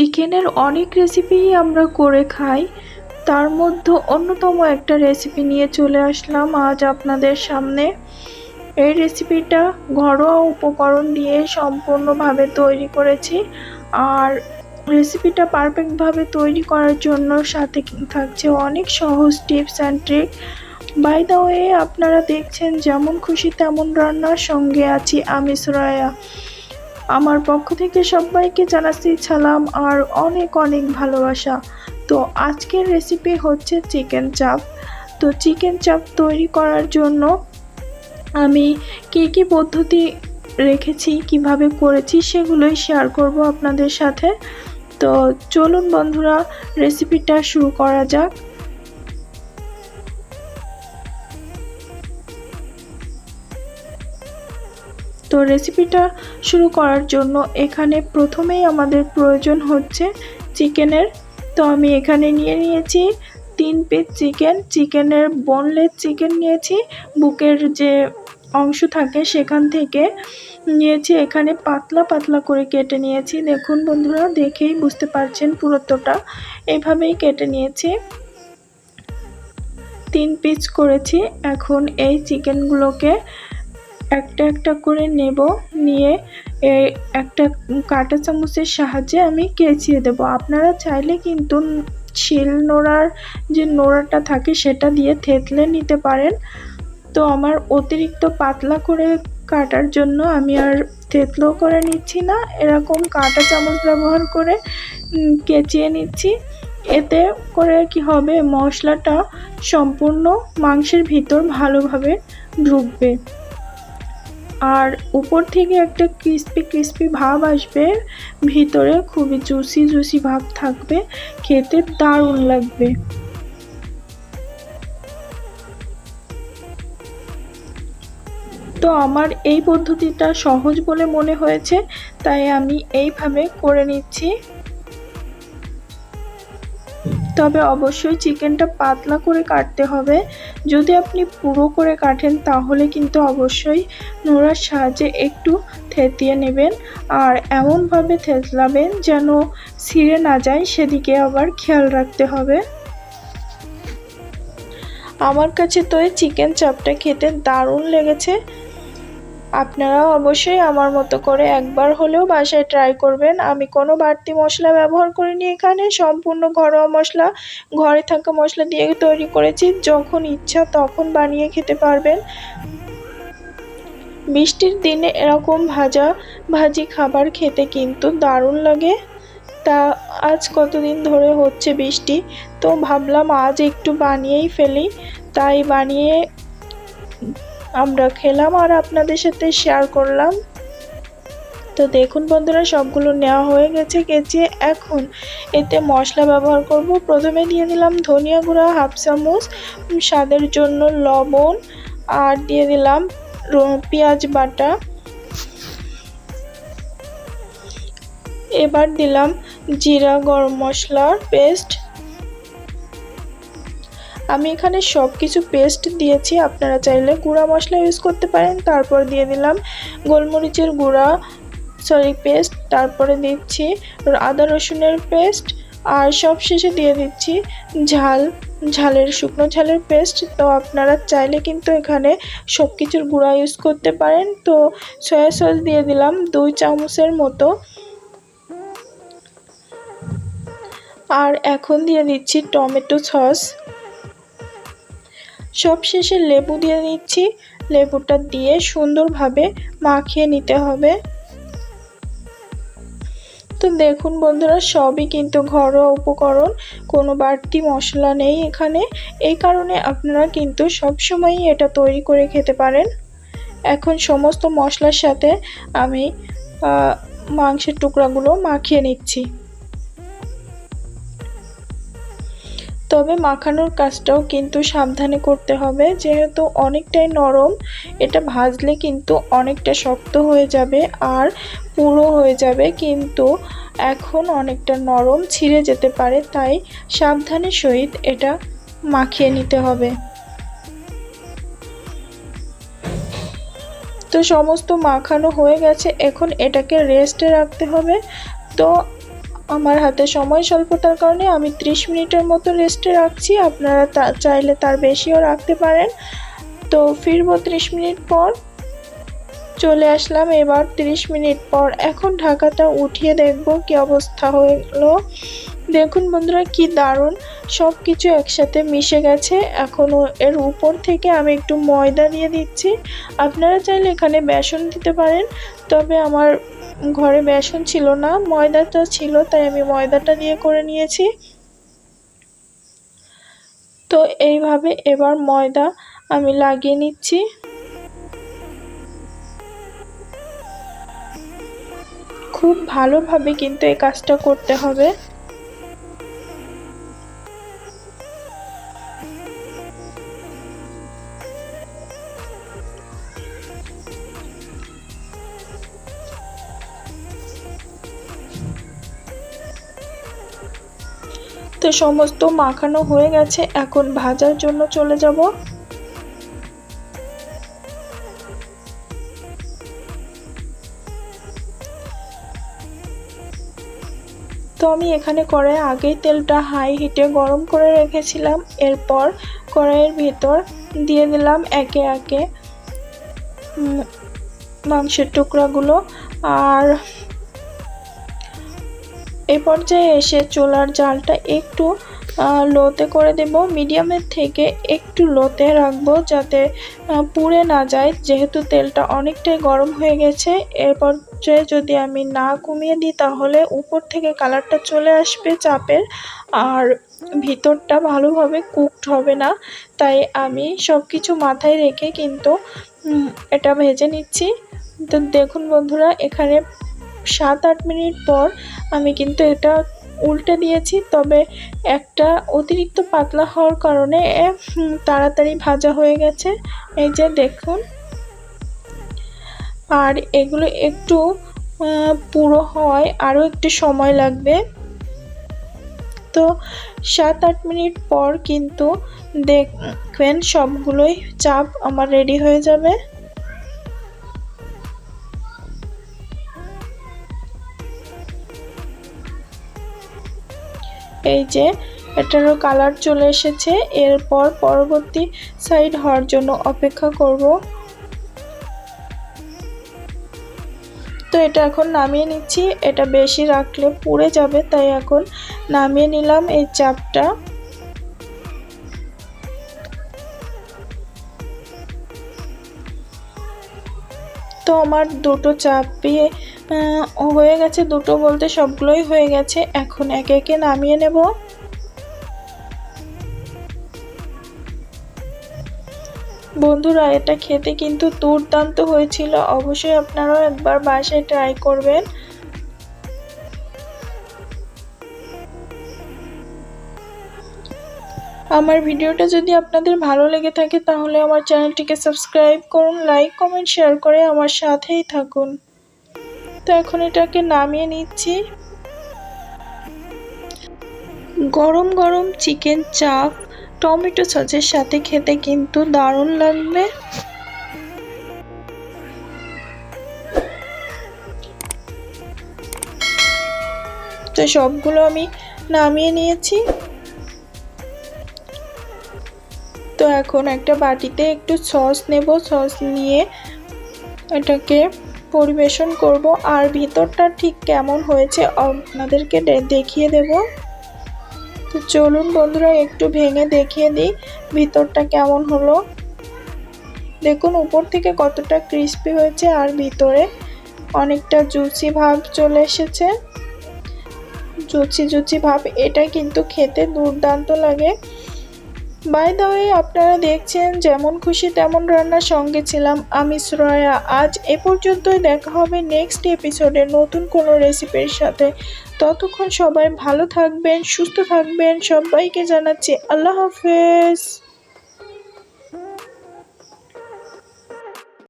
চিকেনের অনেক রেসিপিই আমরা করে খাই। তার মধ্যে অন্যতম একটা রেসিপি নিয়ে চলে আসলাম আজ আপনাদের সামনে। এই রেসিপিটা ঘরোয়া উপকরণ দিয়ে সম্পূর্ণভাবে তৈরি করেছি। আর রেসিপিটা পারফেক্টভাবে তৈরি করার জন্য সাথে থাকছে অনেক সহজ tips and trick by the way আপনারা দেখছেন যেমন খুশি তেমন রান্নার সঙ্গে আছি আমি সুরায়া আমার পক্ষ থেকে সবাইকে জানাচ্ছি সালাম আর অনেক অনেক ভালোবাসা। তো আজকের রেসিপি হচ্ছে চিকেন চাপ তো চিকেন চাপ তৈরি করার জন্য আমি কী কী পদ্ধতি রেখেছি, কীভাবে করেছি সেগুলোই শেয়ার করব আপনাদের সাথে। তো চলুন বন্ধুরা রেসিপিটা শুরু করা যাক। তো রেসিপিটা শুরু করার জন্য এখানে প্রথমেই আমাদের প্রয়োজন হচ্ছে চিকেনের। তো আমি এখানে নিয়ে নিয়েছি তিন পিস চিকেন চিকেনের বোনলেস চিকেন নিয়েছি। বুকের যে অংশ থাকে সেখান থেকে নিয়েছি। এখানে পাতলা পাতলা করে কেটে নিয়েছি। দেখুন বন্ধুরা, দেখেই বুঝতে পারছেন পুরোতটা। এভাবেই কেটে নিয়েছি। তিন পিস করেছি। এখন এই চিকেনগুলোকে একটা একটা করে নেব, নিয়ে একটা কাঁটা চামচের সাহায্যে আমি কেচিয়ে দেব। আপনারা চাইলে কিন্তু শিল নোড়ার যে নোড়াটা থাকে সেটা দিয়ে থেতলে নিতে পারেন। তো আমার অতিরিক্ত পাতলা করে কাটার জন্য আমি আর থেতলো করে নিচ্ছি না, এরকম কাঁটা চামচ ব্যবহার করে কেচিয়ে নিচ্ছি। এতে করে কি হবে, মশলাটা সম্পূর্ণ মাংসের ভিতর ভালোভাবে ঢুকবে। আর উপর থেকে একটা ক্রিস্পি ক্রিস্পি ভাব আসবে। ভিতরে খুবই জুসি জুসি ভাব থাকবে। খেতে দারুণ লাগবে। তো আমার এই পদ্ধতিটা সহজ বলে মনে হয়েছে, তাই আমি এইভাবে করে নিচ্ছি। তবে অবশ্যই চিকেনটা পাতলা করে কাটতে হবে। যদি আপনি পুরো করে কাটেন, তাহলে কিন্তু অবশ্যই নোড়ার সাহায্যে একটু থেতিয়ে নেবেন। আর এমনভাবে থেতলাবেন যেন ছিঁড়ে না যায়, সেদিকে আবার খেয়াল রাখতে হবে। আমার কাছে তো এই চিকেন চাপটা খেতে দারুণ লেগেছে। আপনারাও অবশ্যই আমার মতো করে একবার হলেও বাসায় ট্রাই করবেন। আমি কোনো বাড়তি মশলা ব্যবহার করিনি এখানে, সম্পূর্ণ ঘরোয়া মশলা, ঘরে থাকা মশলা দিয়ে তৈরি করেছি। যখন ইচ্ছা তখন বানিয়ে খেতে পারবেন। বৃষ্টির দিনে এরকম ভাজা, ভাজি খাবার খেতে কিন্তু দারুণ লাগে। তা আজ কতদিন ধরে হচ্ছে বৃষ্টি? তো ভাবলাম আজ একটু বানিয়েই ফেলি। তাই বানিয়ে আমরা খেলাম আর আপনাদের সাথে শেয়ার করলাম। তো দেখুন বন্ধুরা, সবগুলো নেওয়া হয়ে গেছে গেছে এখন এতে মশলা ব্যবহার করব। প্রথমে দিয়ে দিলাম ধনিয়া গুঁড়া হাফ চামচ স্বাদের জন্য লবণ, আর দিয়ে দিলাম পেঁয়াজ বাটা। এবার দিলাম জিরা, গরম মশলার পেস্ট আমি এখানে সব কিছু পেস্ট দিয়েছি। আপনারা চাইলে গুঁড়া মশলা ইউজ করতে পারেন। তারপর দিয়ে দিলাম গোলমরিচের গুঁড়া, সরি পেস্ট তারপরে দিচ্ছি আদা রসুনের পেস্ট আর সব শেষে দিয়ে দিচ্ছি ঝাল, ঝালের শুকনো ঝালের পেস্ট তো আপনারা চাইলে কিন্তু এখানে সব কিছুর গুঁড়া ইউজ করতে পারেন। তো সয়া সস দিয়ে দিলাম দুই চামচের মতো। আর এখন দিয়ে দিচ্ছি টমেটো সস সব শেষে লেবু দিয়ে নিচ্ছি লেবুটা দিয়ে সুন্দরভাবে মাখিয়ে নিতে হবে। তো দেখুন বন্ধুরা, সবই কিন্তু ঘরোয়া উপকরণ, কোনো বাড়তি মশলা নেই এখানে। এই কারণে আপনারা কিন্তু সবসময়ই এটা তৈরি করে খেতে পারেন। এখন সমস্ত মশলার সাথে আমি মাংসের টুকরাগুলো মাখিয়ে নিচ্ছি। তবে মাখানোর কাজটাও কিন্তু সাবধানে করতে হবে। যেহেতু অনেকটাই নরম, এটা ভাজলে কিন্তু অনেকটা শক্ত হয়ে যাবে আর পুরো হয়ে যাবে। কিন্তু এখন অনেকটা নরম, ছিঁড়ে যেতে পারে, তাই সাবধানে সহিত এটা মাখিয়ে নিতে হবে। তো সমস্ত মাখানো হয়ে গেছে, এখন এটাকে রেস্টে রাখতে হবে। তো আমার হাতে সময় স্বল্পতার কারণে আমি 30 মিনিটের মতো রেস্টে রাখছি। আপনারা তা চাইলে তার বেশিও রাখতে পারেন। তো ফিরবো 30 মিনিট পর। চলে আসলাম এবার 30 মিনিট পর। এখন ঢাকাটা উঠিয়ে দেখব কি অবস্থা হলো। দেখুন বন্ধুরা, কি দারুণ। সব কিছু একসাথে মিশে গেছে। এখন এর উপর থেকে আমি একটু ময়দা দিয়ে দিচ্ছি। আপনারা চাইলে এখানে বেসন দিতে পারেন, তবে আমার ঘরে বেসন ছিল না ময়দাটা ছিল, তাই আমি ময়দাটা দিয়ে করে নিয়েছি। তো এইভাবে এবার ময়দা আমি লাগিয়ে নিচ্ছি। খুব ভালোভাবে কিন্তু এই কাজটা করতে হবে। তো সমস্ত মাখানো হয়ে গেছে, এখন ভাজার জন্য চলে যাব। তো আমি এখানে কড়াই আগেই তেলটা হাই হিটে গরম করে রেখেছিলাম, এরপর কড়াইয়ের ভেতর দিয়ে দিলাম একে একে মাংসের টুকরাগুলো, আর এ পর্যায়ে এসে চুলার জালটা একটু লোতে করে দেব। মিডিয়ামের থেকে একটু লোতে রাখব যাতে পুড়ে না যায়। যেহেতু তেলটা অনেকটাই গরম হয়ে গেছে, এর পর্যায়ে যদি আমি না কমিয়ে দিই, তাহলে উপর থেকে কালারটা চলে আসবে চাপের। আর ভিতরটা ভালোভাবে কুকড হবে না, তাই আমি সব কিছু মাথায় রেখে কিন্তু এটা ভেজে নিচ্ছি। তো দেখুন বন্ধুরা, এখানে সাত আট মিনিট পর আমি কিন্তু এটা উল্টে দিয়েছি। তবে একটা অতিরিক্ত পাতলা হওয়ার কারণে তাড়াতাড়ি ভাজা হয়ে গেছে। এই যে দেখুন। আর এগুলো একটু পুরো হওয়ায় আরও একটু সময় লাগবে। তো সাত আট মিনিট পর কিন্তু দেখবেন সবগুলোই চাপ আমার রেডি হয়ে যাবে। এই যে, এটারও কালার চলে এসেছে। এরপর পরবর্তী সাইড হওয়ার জন্য অপেক্ষা করব। তো এটা এখন নামিয়ে নিচ্ছি। এটা বেশি রাখলে পুড়ে যাবে, তাই এখন নামিয়ে নিলাম এই চাপটা। তো আমার দুটো চাপ দিয়ে হয়ে গেছে দুটো বলতে সবগুলোই হয়ে গেছে। এখন একে একে নামিয়ে নেব। বন্ধুরা, এটা খেতে কিন্তু দুর্দান্ত হয়েছিল। অবশ্যই আপনারাও একবার বাসায় ট্রাই করবেন। আমার ভিডিওটা যদি আপনাদের ভালো লেগে থাকে, তাহলে আমার চ্যানেলটিকে সাবস্ক্রাইব করুন লাইক কমেন্ট শেয়ার করে আমার সাথেই থাকুন। তো এখন এটাকে নামিয়ে নিচ্ছি। গরম গরম চিকেন চাপ, টমেটো সসের সাথে খেতে কিন্তু দারুণ লাগবে। তো সবগুলো আমি নামিয়ে নিয়েছি। তো এখন একটা বাটিতে একটু সস নেব। সস নিয়ে এটাকে পরিবেশন করব আর ভিতরটা ঠিক কেমন হয়েছে আপনাদেরকে দেখিয়ে দেব। তো চলুন বন্ধুরা, একটু ভেঙে দেখিয়ে দিই ভিতরটা কেমন হলো। দেখুন, উপর থেকে কতটা ক্রিস্পি হয়েছে আর ভিতরে অনেকটা জুসি ভাব চলে এসেছে। জুচি জুচি ভাব, এটা কিন্তু খেতে দুর্দান্ত লাগে। বাই দ্য ওয়ে আপনারা দেখছেন, যেমন খুশি তেমন রান্নার সঙ্গে ছিলাম আমি শ্রয়া। আজ এ পর্যন্তই দেখা হবে নেক্সট এপিসোডে নতুন কোনো রেসিপির সাথে। ততক্ষণ সবাই ভালো থাকবেন, সুস্থ থাকবেন। সবাইকে জানাচ্ছি আল্লাহ হাফেজ।